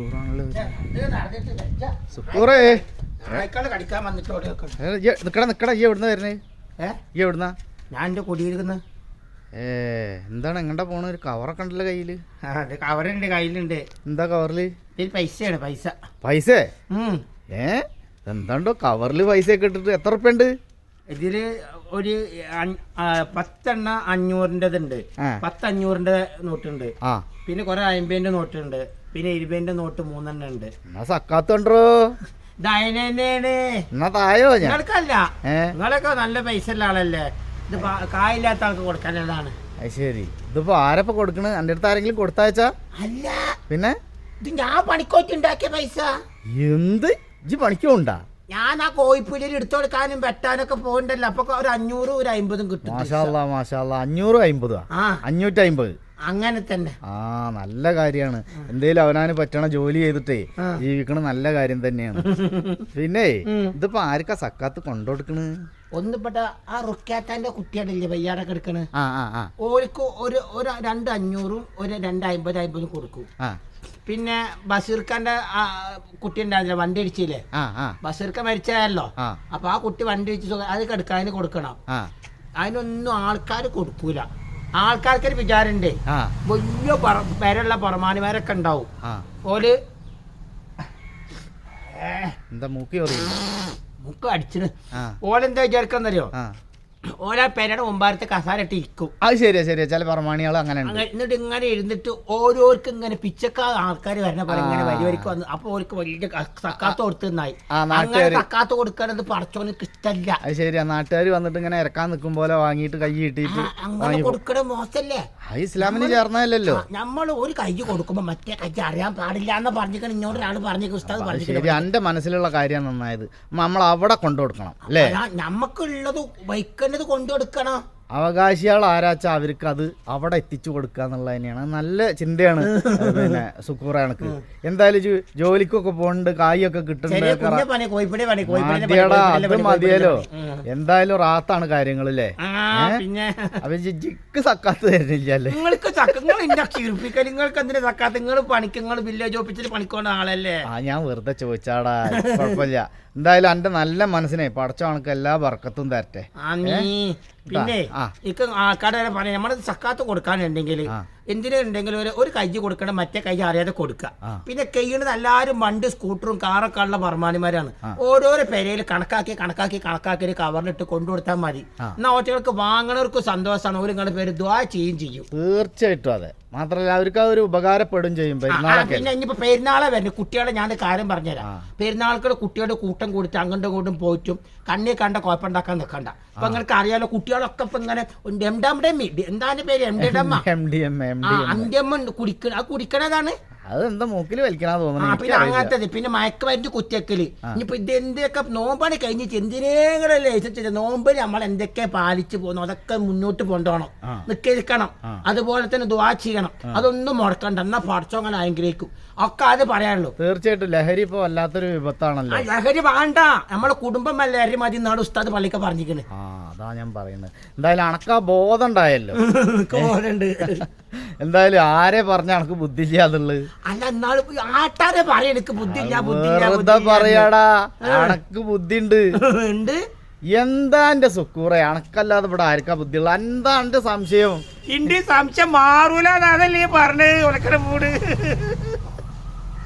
സുക്കൂറാണല്ലോ സുക്കൂറേ നിക്കടാ നിക്കടാ ഈ എവിടുന്ന വരുന്നേ? ഏ? ഈ എവിടുന്ന? ഞാൻ എന്റെ കുടിയിരിക്കുന്ന. ഏ എന്താണ് എങ്ങണ്ടാ പോണ? ഒരു കവറൊക്കെ ഉണ്ടല്ലോ കയ്യിൽ? കവറുണ്ട് കയ്യിലുണ്ട്. എന്താ കവറിൽ? പൈസയാണ് പൈസ. പൈസ. ഏ എന്താണ്ടോ കവറിൽ പൈസ ഒക്കെ ഇട്ടിട്ട് എത്ര ഉറുപ്പ്യ ഉണ്ട് ഇതിൽ ഒരു പത്തെണ്ണ അഞ്ഞൂറിന്റെതുണ്ട്. പത്ത് അഞ്ഞൂറിന്റെ നോട്ടുണ്ട്. ആ. പിന്നെ കുറെ അമ്പതിന്റെ നോട്ടുണ്ട്. പിന്നെ ഇരുപതിന്റെ നോട്ട് മൂന്നെണ്ണം ഉണ്ട്. എന്നാ സക്കാത്ത് കണ്ടോ ഇതതിനാണ് എന്നാ തായോ നിങ്ങൾക്കല്ല നിങ്ങളൊക്കെ നല്ല പൈസ ഉള്ള ആളല്ലേ. ഇത് കായില്ലാത്ത ആൾക്ക് കൊടുക്കാനുള്ളതാണ്. ശരി. ഇതിപ്പോ ആരപ്പ കൊടുക്കണ? എന്റെ അടുത്ത് ആരെങ്കിലും കൊടുത്തയച്ചാ? അല്ല. പിന്നെ? ഇത് ഞാൻ പണിക്കോറ്റ് ഉണ്ടാക്കിയ പൈസ. എന്ത്? ഇജ്ജ് പണിക്കോണ്ടാ? ഞാൻ ആ കോഴിപ്പുലിയിൽ എടുത്തു കൊടുക്കാനും വെട്ടാനൊക്കെ പോകണ്ടല്ലോ. അപ്പൊ ഒരു അഞ്ഞൂറും ഒരു അമ്പതും കിട്ടും. മാഷാ മാഷാല്ല അഞ്ഞൂറ് അമ്പതാ അഞ്ഞൂറ്റി അമ്പത് അങ്ങനെ തന്നെ. ആ നല്ല കാര്യമാണ്. എന്തേലും അവനാന് പറ്റണ ജോലി ചെയ്തിട്ടേ. ജീവിക്കണ നല്ല കാര്യം തന്നെയാണ്. പിന്നെ. ഇതിപ്പോ ആർക്കാ സക്കാത്ത് കൊണ്ടുകൊടുക്കണ് ഒന്നിപ്പെട്ട ആ റുക്കാറ്റാന്റെ കുട്ടിയാണല്ലേ വയ്യാടെ കിടക്കണ് ഓർക്ക് ഒരു ഒരു രണ്ട് അഞ്ഞൂറും ഒരു രണ്ട് അമ്പത് അമ്പതും കൊടുക്കും. പിന്നെ ബഷീർഖാന്റെ ആ കുട്ടി ഉണ്ടായിരുന്നില്ല വണ്ടി അടിച്ചില്ലേ ആ മരിച്ചതല്ലോ അപ്പൊ ആ കുട്ടി വണ്ടി അടിച്ചു അത് കിടക്കാൻ കൊടുക്കണം. അതിനൊന്നും ആൾക്കാർ കൊടുക്കൂല. ആൾക്കാർക്കൊരു വിചാരണ്ട്. വലിയ പേരുള്ള പറമാനിമാരൊക്കെ ഉണ്ടാവും. ഓൽ എന്താ മൂക്കി മൂക്ക് അടിച്ചിന്. ഓലെന്താ വിചാരിക്കാന്നറിയോ? ഓല പേരുടെ മുമ്പാരത്തെ കസാര ഇട്ട് ഇരിക്കും. അത് ശരിയാ ശരിയാ. ചില പ്രമാണികൾ അങ്ങനെ ഉണ്ട്. അങ്ങനെ എന്നിട്ട് ഇങ്ങനെ ഇരുന്നിട്ട് ഓരോർക്കും ഇങ്ങനെ പിച്ചക്കാ ആൾക്കാർ വരണ പോലെ ഇങ്ങനെ വരി വരിക്ക് വന്ന്. അപ്പൊ ഓർക്ക് വലിയ സക്കാത്ത കൊടുത്തുന്നായി ആ, അങ്ങനെ നാട്ടുകാര്. സക്കാത്ത് കൊടുക്കണത് പടച്ചോനക്ക് ഇഷ്ടല്ല. അത് ശരിയാ. നാട്ടുകാർ വന്നിട്ട് ഇങ്ങനെ ഇറക്കാൻ നിൽക്കും പോലെ വാങ്ങിയിട്ട് കൈ ആ, കിട്ടിയിട്ട് അങ്ങനെ വാങ്ങി കൊടുക്കണ മോശല്ലേ? അത് ഇസ്ലാമിന് ചേർന്നതല്ലോ നമ്മൾ ഒരു കൈ കൊടുക്കുമ്പോ മറ്റേ കൈ അറിയാൻ പാടില്ല എന്ന് പറഞ്ഞിരിക്കണം. ഇന്നോട് ഒരാൾ പറഞ്ഞു ഉസ്താദ് പറഞ്ഞിരിക്കണം. ശരി എന്റെ മനസ്സിലുള്ള കാര്യം നന്നായത് നമ്മൾ അവിടെ കൊണ്ടു കൊടുക്കണം അല്ലേ? നമുക്കുള്ളത് വയ്ക്കേണ്ടത് കൊണ്ടു കൊടുക്കണം അവകാശികൾ ആരാച്ച അവർക്ക് അത് അവിടെ എത്തിച്ചു കൊടുക്കുക എന്നുള്ളത് തന്നെയാണ്. നല്ല ചിന്തയാണ്. പിന്നെ സുക്കൂറ കണക്ക് എന്തായാലും ജോലിക്കൊക്കെ പോണ്ട് കായൊക്കെ കിട്ടുന്നുണ്ട്. അത് മതിയല്ലോ. എന്തായാലും റാത്താണ് കാര്യങ്ങളല്ലേ? അവ അപ്പൊ ജിക്ക് സക്കാത്ത് തരുന്നില്ലല്ലേ നിങ്ങൾക്ക് നിങ്ങൾക്ക് എന്തിനാ ചക്കാത്ത നിങ്ങൾ പണിക്ക് നിങ്ങൾ വില്ലേജ് ഓഫീസിൽ പണിക്കോണ്ട ആളല്ലേ? ആ ഞാൻ വെറുതെ ചോദിച്ചാടാ കുഴപ്പമില്ല. എന്തായാലും എന്റെ നല്ല മനസ്സിനെ പടച്ച കണക്ക് എല്ലാ വർക്കത്തും തരട്ടെ പിന്നെ ആ. പറയാം നമ്മുടെ സക്കാത്ത് കൊടുക്കാനുണ്ടെങ്കിൽ. എന്തിനുണ്ടെങ്കിലും ഒരു ഒരു കൈ കൊടുക്കണം മറ്റേ കൈ അറിയാതെ കൊടുക്കുക. പിന്നെ കൈയണത് എല്ലാവരും വണ്ട് സ്കൂട്ടറും കാറൊക്കെ ഉള്ള പറമാനിമാരാണ് ഓരോരോ പെരയിൽ കണക്കാക്കി കണക്കാക്കി കണക്കാക്കി ഒരു കവറിലിട്ട് കൊണ്ടുകൊടുത്താൽ മതി. എന്നാ ഒറ്റകൾക്ക് വാങ്ങണവർക്ക് സന്തോഷമാണ് ഒരു നിങ്ങളുടെ പേര് ദ്വാ ചെയ്യും ചെയ്യും. തീർച്ചയായിട്ടും അതെ. മാത്രമല്ല അവർക്ക് ഒരു ഉപകാരപ്പെടും ചെയ്യും പിന്നെ ഇനിയിപ്പോ പെരുന്നാളെ വരുന്നത് കുട്ടികളെ ഞാൻ കാര്യം പറഞ്ഞുതരാം. പെരുന്നാൾക്ക് കുട്ടികളുടെ കൂട്ടം കൂടിയിട്ട് അങ്ങോട്ടും ഇങ്ങോട്ടും പോയിട്ടും കണ്ണി കണ്ട കുഴപ്പമുണ്ടാക്കാൻ നിൽക്കണ്ട. അപ്പൊ നിങ്ങൾക്ക് അറിയാലോ കുട്ടികളൊക്കെ ഇപ്പൊ ഇങ്ങനെ എംഡമ്മ എന്താണ് പേര്? M D M M D M. അന്ത്യമ്മ കുടിക്കണ ആ കുടിക്കണതാണ് അത് എന്താ മൂക്കിൽ വലിക്കണ തോന്നുന്നു. അങ്ങനത്തത് പിന്നെ മയക്കുമരുന്ന് കുത്തിയക്കൽ ഇനിയിപ്പോ ഇത് എന്തൊക്കെ നോമ്പാണ് കഴിഞ്ഞിട്ട് ലയിച്ചിട്ട് നോമ്പിന് നമ്മൾ എന്തൊക്കെ പാലിച്ചു പോകുന്നു അതൊക്കെ മുന്നോട്ട് കൊണ്ടുപോകണം. നിൽക്കണം അതുപോലെ തന്നെ ദുവാ ചെയ്യണം. അതൊന്നും മുടക്കണ്ട. എന്നാ പഠിച്ചോങ്ങനെ ആഗ്രഹിക്കും. അനുഗ്രഹിക്കും ഒക്കെ അത് പറയാനുള്ളൂ. തീർച്ചയായിട്ടും ലഹരി ഇപ്പൊ വല്ലാത്തൊരു വിപത്താണല്ലോ. ലഹരി വേണ്ട. നമ്മളെ കുടുംബം ലഹരി മതി എന്നാണ് ഉസ്താദ് പള്ളിക്ക് പറഞ്ഞിരിക്കുന്നത് അതാ ഞാൻ പറയുന്നത്. എന്തായാലും അണക്കാ ബോധം ഉണ്ടായല്ലോ. എന്തായാലും ആരെ പറഞ്ഞ എനക്ക് ബുദ്ധിയില്ല എന്നുള്ളത്? അല്ല എന്നാലും ആട്ടാരെ പറയാ എനിക്ക് ബുദ്ധിയില്ല ബുദ്ധിയില്ല വെറുതെ പറയാടാ. എനക്ക് ബുദ്ധി ഉണ്ട്. എന്താ എന്റെ സുക്കൂറെ? അണക്കല്ലാതെ ഇവിടെ ആർക്കാ ബുദ്ധിയുള്ള എന്താ എന്റെ സംശയം? ഇന്റെ സംശയം മാറൂല അതല്ലേ പറഞ്ഞത് ഉലക്കട മൂട്.